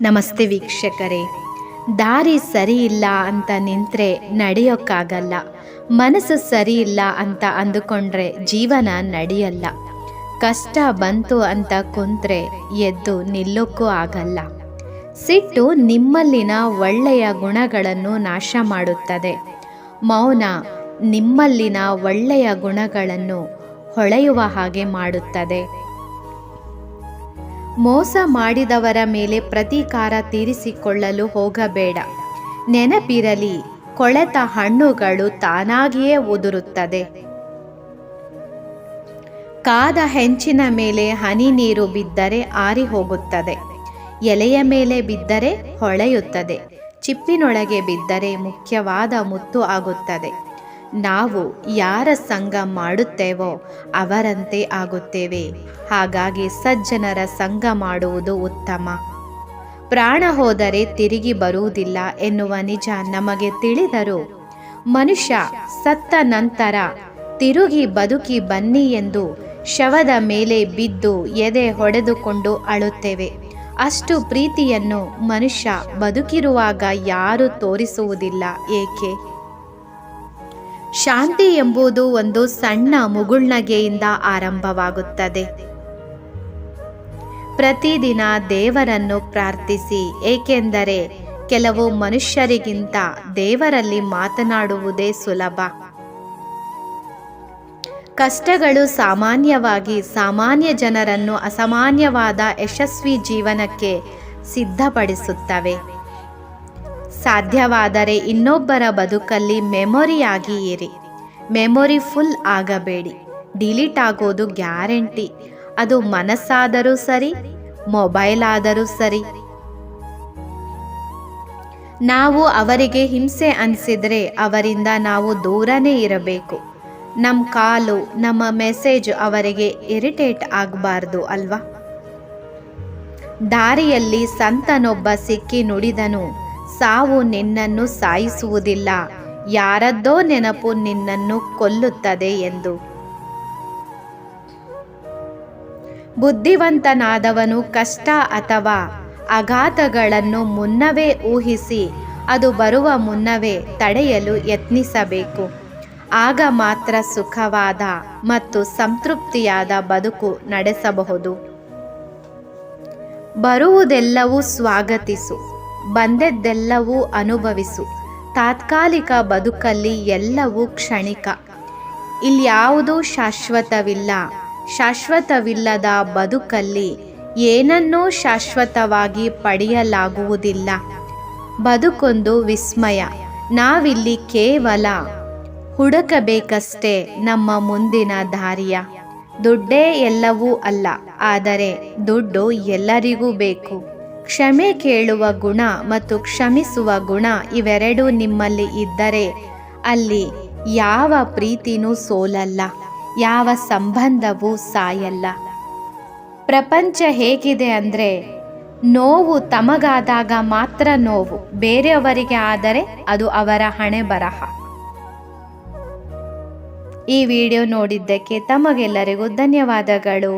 ನಮಸ್ತೆ ವೀಕ್ಷಕರೇ. ದಾರಿ ಸರಿ ಇಲ್ಲ ಅಂತ ನಿಂತ್ರೆ ನಡೆಯೋಕ್ಕಾಗಲ್ಲ. ಮನಸ್ಸು ಸರಿ ಇಲ್ಲ ಅಂತ ಅಂದುಕೊಂಡ್ರೆ ಜೀವನ ನಡೆಯಲ್ಲ. ಕಷ್ಟ ಬಂತು ಅಂತ ಕುಂತ್ರೆ ಎದ್ದು ನಿಲ್ಲೋಕ್ಕೂ ಆಗಲ್ಲ. ಸಿಟ್ಟು ನಿಮ್ಮಲ್ಲಿನ ಒಳ್ಳೆಯ ಗುಣಗಳನ್ನು ನಾಶ ಮಾಡುತ್ತದೆ. ಮೌನ ನಿಮ್ಮಲ್ಲಿನ ಒಳ್ಳೆಯ ಗುಣಗಳನ್ನು ಹೊಳೆಯುವ ಹಾಗೆ ಮಾಡುತ್ತದೆ. ಮೋಸ ಮಾಡಿದವರ ಮೇಲೆ ಪ್ರತೀಕಾರ ತೀರಿಸಿಕೊಳ್ಳಲು ಹೋಗಬೇಡ. ನೆನಪಿರಲಿ, ಕೊಳೆತ ಹಣ್ಣುಗಳು ತಾನಾಗಿಯೇ ಉದುರುತ್ತದೆ. ಕಾದ ಹೆಂಚಿನ ಮೇಲೆ ಹನಿ ನೀರು ಬಿದ್ದರೆ ಆರಿ ಹೋಗುತ್ತದೆ ಎಲೆಯ ಮೇಲೆ ಬಿದ್ದರೆ ಹೊಳೆಯುತ್ತದೆ. ಚಿಪ್ಪಿನೊಳಗೆ ಬಿದ್ದರೆ ಮುಖ್ಯವಾದ ಮುತ್ತು ಆಗುತ್ತದೆ. ನಾವು ಯಾರ ಸಂಗ ಮಾಡುತ್ತೇವೋ ಅವರಂತೆ ಆಗುತ್ತೇವೆ. ಹಾಗಾಗಿ ಸಜ್ಜನರ ಸಂಗ ಮಾಡುವುದು ಉತ್ತಮ. ಪ್ರಾಣ ಹೋದರೆ ತಿರುಗಿ ಬರುವುದಿಲ್ಲ ಎನ್ನುವ ನಿಜ ನಮಗೆ ತಿಳಿದರು. ಮನುಷ್ಯ ಸತ್ತ ನಂತರ ತಿರುಗಿ ಬದುಕಿ ಬನ್ನಿ ಎಂದು ಶವದ ಮೇಲೆ ಬಿದ್ದು ಎದೆ ಹೊಡೆದುಕೊಂಡು ಅಳುತ್ತೇವೆ. ಅಷ್ಟು ಪ್ರೀತಿಯನ್ನು ಮನುಷ್ಯ ಬದುಕಿರುವಾಗ ಯಾರೂ ತೋರಿಸುವುದಿಲ್ಲ ಏಕೆ? ಶಾಂತಿ ಎಂಬುದು ಒಂದು ಸಣ್ಣ ಮುಗುಳ್ನಗೆಯಿಂದ ಆರಂಭವಾಗುತ್ತದೆ. ಪ್ರತಿದಿನ ದೇವರನ್ನು ಪ್ರಾರ್ಥಿಸಿ, ಏಕೆಂದರೆ ಕೆಲವು ಮನುಷ್ಯರಿಗಿಂತ ದೇವರಲ್ಲಿ ಮಾತನಾಡುವುದೇ ಸುಲಭ. ಕಷ್ಟಗಳು ಸಾಮಾನ್ಯವಾಗಿ ಸಾಮಾನ್ಯ ಜನರನ್ನು ಅಸಾಮಾನ್ಯವಾದ ಯಶಸ್ವಿ ಜೀವನಕ್ಕೆ ಸಿದ್ಧಪಡಿಸುತ್ತವೆ. ಸಾಧ್ಯವಾದರೆ ಇನ್ನೊಬ್ಬರ ಬದುಕಲ್ಲಿ ಮೆಮೊರಿಯಾಗಿ ಇರಿ. ಮೆಮೊರಿ ಫುಲ್ ಆಗಬೇಡಿ. ಡಿಲೀಟ್ ಆಗೋದು ಗ್ಯಾರಂಟಿ. ಅದು ಮನಸ್ಸಾದರೂ ಸರಿ ಮೊಬೈಲ್ ಆದರೂ ಸರಿ. ನಾವು ಅವರಿಗೆ ಹಿಂಸೆ ಅನಿಸಿದರೆ ಅವರಿಂದ ನಾವು ದೂರನೇ ಇರಬೇಕು. ನಮ್ಮ ಕಾಲು, ನಮ್ಮ ಮೆಸೇಜ್ ಅವರಿಗೆ ಇರಿಟೇಟ್ ಆಗಬಾರ್ದು ಅಲ್ವಾ? ದಾರಿಯಲ್ಲಿ ಸಂತನೊಬ್ಬ ಸಿಕ್ಕಿ ನುಡಿದನು ಸಾವು ನಿನ್ನನ್ನು ಸಾಯಿಸುವುದಿಲ್ಲ. ಯಾರದ್ದೋ ನೆನಪು ನಿನ್ನನ್ನು ಕೊಲ್ಲುತ್ತದೆ ಎಂದು. ಬುದ್ಧಿವಂತನಾದವನು ಕಷ್ಟ ಅಥವಾ ಆಘಾತಗಳನ್ನು ಮುನ್ನವೇ ಊಹಿಸಿ, ಅದು ಬರುವ ಮುನ್ನವೇ ತಡೆಯಲು ಯತ್ನಿಸಬೇಕು. ಆಗ ಮಾತ್ರ ಸುಖವಾದ ಮತ್ತು ಸಂತೃಪ್ತಿಯಾದ ಬದುಕು ನಡೆಸಬಹುದು. ಬರುವುದೆಲ್ಲವೂ ಸ್ವಾಗತಿಸು. ಬಂದದ್ದೆಲ್ಲವೂ ಅನುಭವಿಸು. ತಾತ್ಕಾಲಿಕ ಬದುಕಲ್ಲಿ ಎಲ್ಲವೂ ಕ್ಷಣಿಕ. ಇಲ್ಯಾವುದೂ ಶಾಶ್ವತವಿಲ್ಲ. ಶಾಶ್ವತವಿಲ್ಲದ ಬದುಕಲ್ಲಿ ಏನನ್ನೂ ಶಾಶ್ವತವಾಗಿ ಪಡೆಯಲಾಗುವುದಿಲ್ಲ. ಬದುಕೊಂದು ವಿಸ್ಮಯ. ನಾವಿಲ್ಲಿ ಕೇವಲ ಹುಡುಕಬೇಕಷ್ಟೇ ನಮ್ಮ ಮುಂದಿನ ದಾರಿಯ. ದುಡ್ಡೇ ಎಲ್ಲವೂ ಅಲ್ಲ, ಆದರೆ ದುಡ್ಡು ಎಲ್ಲರಿಗೂ ಬೇಕು. ಕ್ಷಮೆ ಕೇಳುವ ಗುಣ ಮತ್ತು ಕ್ಷಮಿಸುವ ಗುಣ ಇವೆರಡೂ ನಿಮ್ಮಲ್ಲಿ ಇದ್ದರೆ ಅಲ್ಲಿ ಯಾವ ಪ್ರೀತಿನೂ ಸೋಲಲ್ಲ, ಯಾವ ಸಂಬಂಧವೂ ಸಾಯಲ್ಲ. ಪ್ರಪಂಚ ಹೇಗಿದೆ ಅಂದರೆ ನೋವು ತಮಗಾದಾಗ ಮಾತ್ರ ನೋವು, ಬೇರೆಯವರಿಗೆ ಆದರೆ ಅದು ಅವರ ಹಣೆ ಬರಹ. ಈ ವಿಡಿಯೋ ನೋಡಿದ್ದಕ್ಕೆ ತಮಗೆಲ್ಲರಿಗೂ ಧನ್ಯವಾದಗಳು.